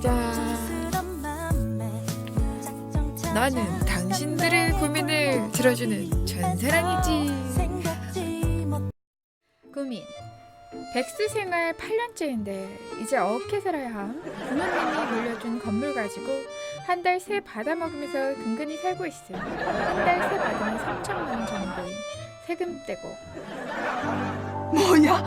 짜잔. 나는 당신들의 고민을 들어주는 전사랑이지. 고민. 백수 생활 8년째인데 이제 어떻게 살아야 함? 부모님이 물려준 건물 가지고 한 달 새 받아 먹으면서 근근히 살고 있음. 한 달 새 받으면 3천만 원 정도인 세금 떼고 뭐야?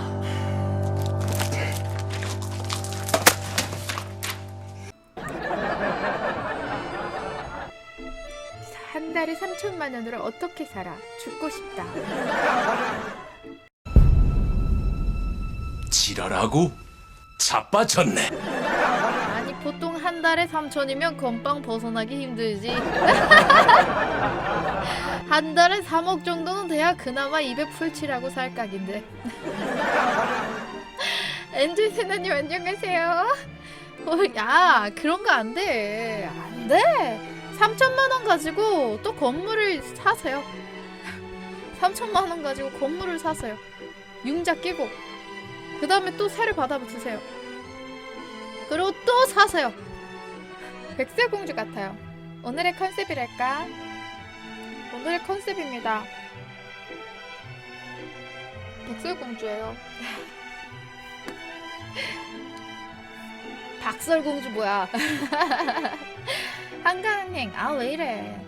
달에 3천만 원으로 어떻게 살아? 죽고 싶다. 지랄하고 자빠졌네. 아니 보통 한 달에 3천이면 건빵 벗어나기 힘들지. 한 달에 3억 정도는 돼야 그나마 입에 풀칠하고 살 각인데. 엔젤 세나님 안녕하세요. 어, 야 그런 거 안 돼. 안 돼. 3천만 원 가지고 또 건물을 사세요. 3천만 원 가지고 건물을 사세요. 융자 끼고 그 다음에 또 세를 받아붙으세요. 그리고 또 사세요. 백설공주 같아요. 오늘의 컨셉이랄까? 오늘의 컨셉입니다. 백설공주예요. 박설공주 뭐야? 한가은행 아 왜 이래?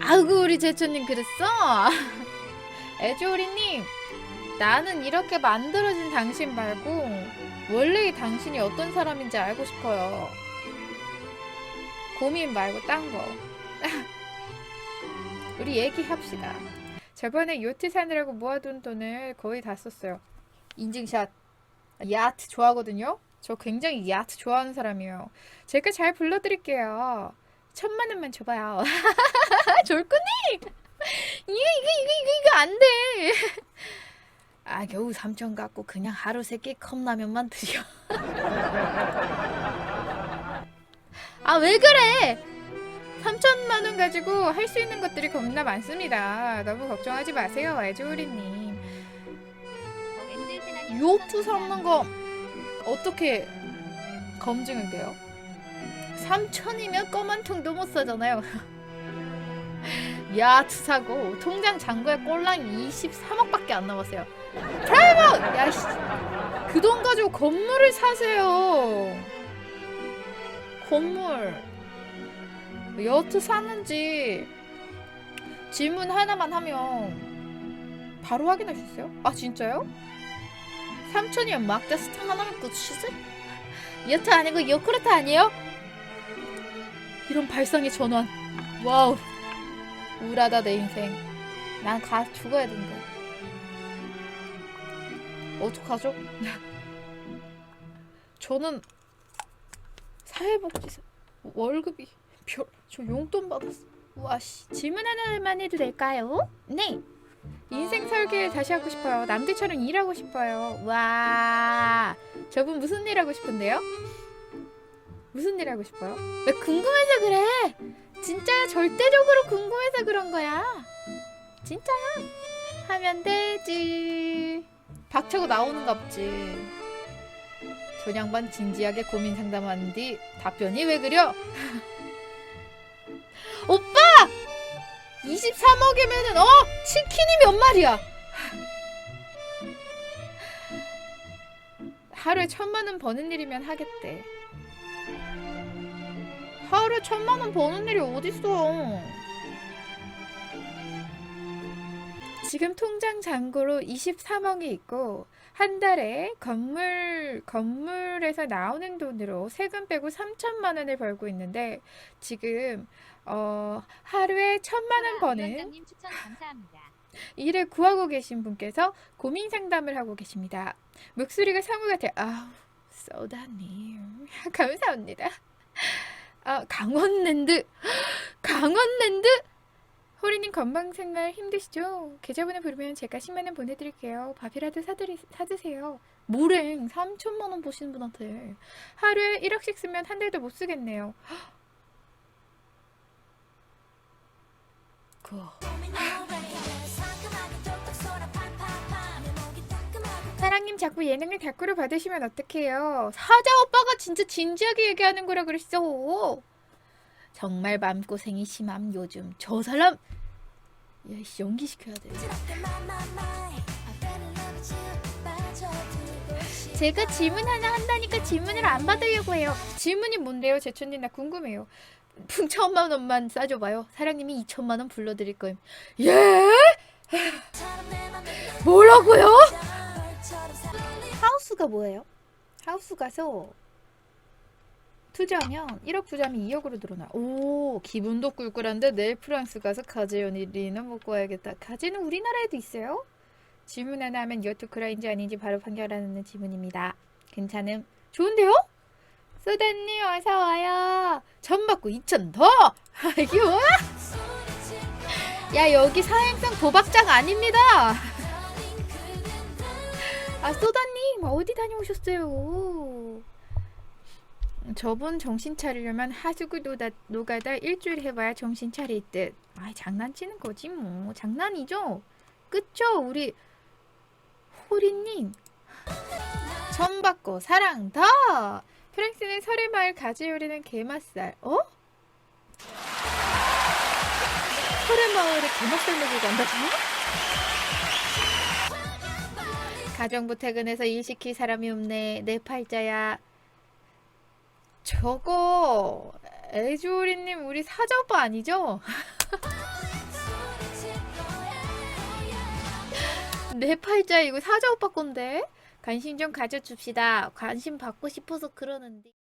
아이고 우리 제초님 그랬어? 애조리님 나는 이렇게 만들어진 당신 말고 원래의 당신이 어떤 사람인지 알고 싶어요. 고민 말고 딴 거. 우리 얘기합시다. 저번에 요트 사느라고 모아둔 돈을 거의 다 썼어요. 인증샷. 야트 좋아하거든요? 저 굉장히 야트 좋아하는 사람이에요. 제가 잘 불러드릴게요. 천만 원만 줘봐요. 졸꾸니! 이거, 이거, 이거, 이거, 이거 안 돼! 아, 겨우 3천 갖고 그냥 하루 세끼 컵라면만 드셔. 아, 왜 그래? 3천만 원 가지고 할 수 있는 것들이 겁나 많습니다. 너무 걱정하지 마세요, 애조우리님. 요트 삼는 거 어떻게 검증을 돼요? 3천이면 껌한 통도 못 사잖아요. 야트 사고 통장 잔고에 꼴랑 23억밖에 안 남았어요. 프라이머! 야, 씨. 그 돈 가지고 건물을 사세요. 건물. 여트 사는지 질문 하나만 하면 바로 확인할 수 있어요? 아, 진짜요? 3천이면 막대 스탕 하나면 끝이지? 여트 아니고 요크루트 아니에요? 이런 발상의 전환. 와우. 우울하다 내 인생. 난 가 죽어야 된다. 어떡하죠? 저는 사회복지사 월급이 별, 저 용돈 받았어. 와씨 질문 하나만 해도 될까요? 네. 인생 설계 다시 하고 싶어요. 남들처럼 일하고 싶어요. 와, 저분 무슨 일 하고 싶은데요? 무슨 일 하고 싶어요? 왜 궁금해서 그래? 진짜 절대적으로 궁금해서 그런 거야. 진짜야. 하면 되지. 박차고 나오는갑지. 전양반 진지하게 고민 상담하는 뒤 답변이 왜 그려? 23억이면은 어? 치킨이 몇 마리야? 하루에 천만 원 버는 일이면 하겠대. 하루에 천만 원 버는 일이 어딨어? 지금 통장 잔고로 23억이 있고 한 달에 건물 건물에서 나오는 돈으로 세금 빼고 3천만 원을 벌고 있는데 지금 어 하루에 천만 원 버는 위원장님 추천 감사합니다. 일을 구하고 계신 분께서 고민 상담을 하고 계십니다. 목소리가 상우 같아요. 아우, 쏘다님. 감사합니다. 아, 강원랜드. 강원랜드? 호리님 건강 생활 힘드시죠? 계좌번호 부르면 제가 10만원 보내드릴게요. 밥이라도 사드리, 사드세요. 모랭 3천만원 보시는 분한테. 하루에 1억씩 쓰면 한 달도 못 쓰겠네요. 사랑해 사랑님 자꾸 예능을 다꾸로 받으시면 어떡해요? 사자 오빠가 진짜 진지하게 얘기하는 거라 그랬어. 정말 마음고생이 심함 요즘. 저 사람 야씨 연기시켜야 돼. 제가 질문 하나 한다니까 질문을 안 받으려고 해요. 질문이 뭔데요, 제천님 나 궁금해요. 풍천만 원만 싸줘봐요. 사랑님이 2천만 원 불러드릴 거임. 예? 뭐라고요? 하우스가 뭐예요? 하우스 가서 투자하면 1억 투자하면 2억으로 늘어나. 오 기분도 꿀꿀한데 내일 프랑스 가서 가재연이리는 먹고 와야겠다. 가재는 우리나라에도 있어요? 질문 하나 하면 이것도 그라인지 아닌지 바로 판결하는 질문입니다. 괜찮음? 좋은데요? 소다님 어서 와요. 전 받고 2천 더. 아, 이게 뭐야? 야 여기 사행성 도박장 아닙니다. 아 소다님 어디 다녀오셨어요? 저분 정신 차리려면 하수구 노다, 노가다 일주일 해봐야 정신 차릴 듯. 아 장난치는 거지 뭐 장난이죠. 그쵸 우리 호리님. 전 받고 사랑 더. 프랑스는 설의 마을 가지 요리는 게맛살. 어? 설의 마을에 게맛살 먹으러 간다고? 가정부 퇴근해서 일 시킬 사람이 없네. 내 팔자야. 저거 애주리님 우리 오빠 아니죠? 내 팔자 이거 사자 오빠 건데 관심 좀 가져줍시다. 관심 받고 싶어서 그러는데.